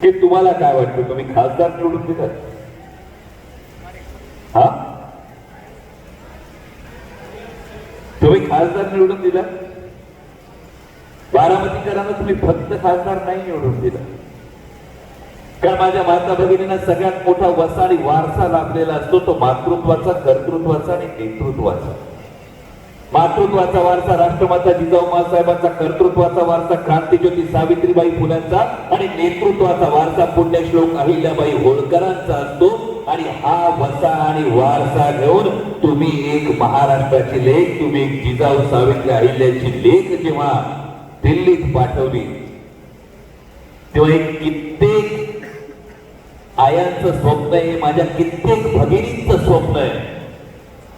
हे तुम्हाला काय वाटतं? तुम्ही खासदार निवडून दिलात हा? तुम्ही खासदार निवडून दिला बारामतीकरांना तुम्ही फक्त खासदार नाही निवडून दिला कारण माझ्या माता भगिनींना सगळ्यात मोठा वसा आणि वारसा लाभलेला असतो तो मातृत्वाचा कर्तृत्वाचा आणि नेतृत्वाचा. मातृत्वाचा वारसा राष्ट्रमाता जिजाऊ मासाहेबांचा कर्तृत्वाचा वारसा क्रांतीज्योती सावित्रीबाई फुल्यांचा आणि नेतृत्वाचा वारसा पुण्यश्लोक अहिल्याबाई होळकरांचा असतो. आणि हा वसा आणि वारसा घेऊन तुम्ही एक महाराष्ट्राची लेख तुम्ही एक जिजाऊ सावित्री अहिल्याची लेख जेव्हा दिल्लीत पाठवली तेव्हा एक कित्येक आयांचं स्वप्न आहे माझ्या कित्येक भगिनींचं स्वप्न आहे.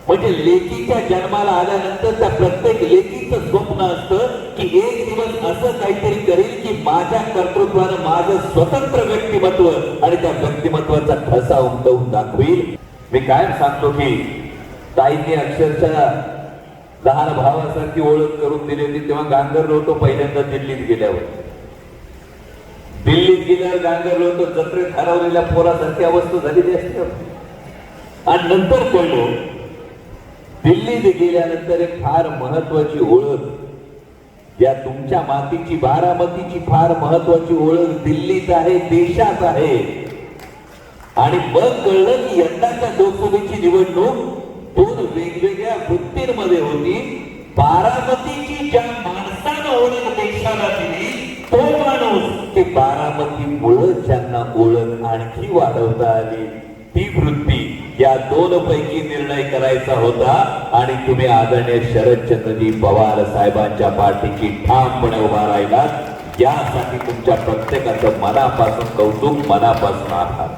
म्हणजे लेकीच्या जन्माला आल्यानंतर त्या प्रत्येक लेकीचं स्वप्न असतं की एक दिवस असं काहीतरी करेल की माझ्या कर्तृत्वानं माझं स्वतंत्र व्यक्तिमत्व आणि त्या व्यक्तिमत्वाचा ठसा उमटवून दाखवील. मी कायम सांगतो की ताईंनी अक्षरशः लहान भावासारखी ओळख करून दिली होती तेव्हा गांगरलो होतो पहिल्यांदा दिल्लीत गेल्यावर. दिल्लीत गेल्यावर गांगरलो होतो जत्रेत हरवलेल्या पोरासारखी अवस्था झालेली असते. आणि नंतर कळलो दिल्लीत गेल्यानंतर एक फार महत्वाची ओळख. या तुमच्या मातीची बारामतीची फार महत्वाची ओळख दिल्लीत आहे देशात आहे. आणि मग कळलं की यंदाच्या लोकसभेची निवडणूक दोन वेगवेगळ्या वृत्तींमध्ये होती. बारामतीची ज्या माणसानं ओळख देशाला दिली तो माणूस की बारामतीमुळं ज्यांना ओळख आणखी वाढवता आली ती वृत्ती या दोन पैकी निर्णय करायचा होता आणि तुम्ही आदरणीय शरदचंद्रजी पवार साहेबांच्या पाठीची ठामपणे उभा राहिलात. यासाठी तुमच्या प्रत्येकाचं मनापासून कौतुक मनापासून आभार.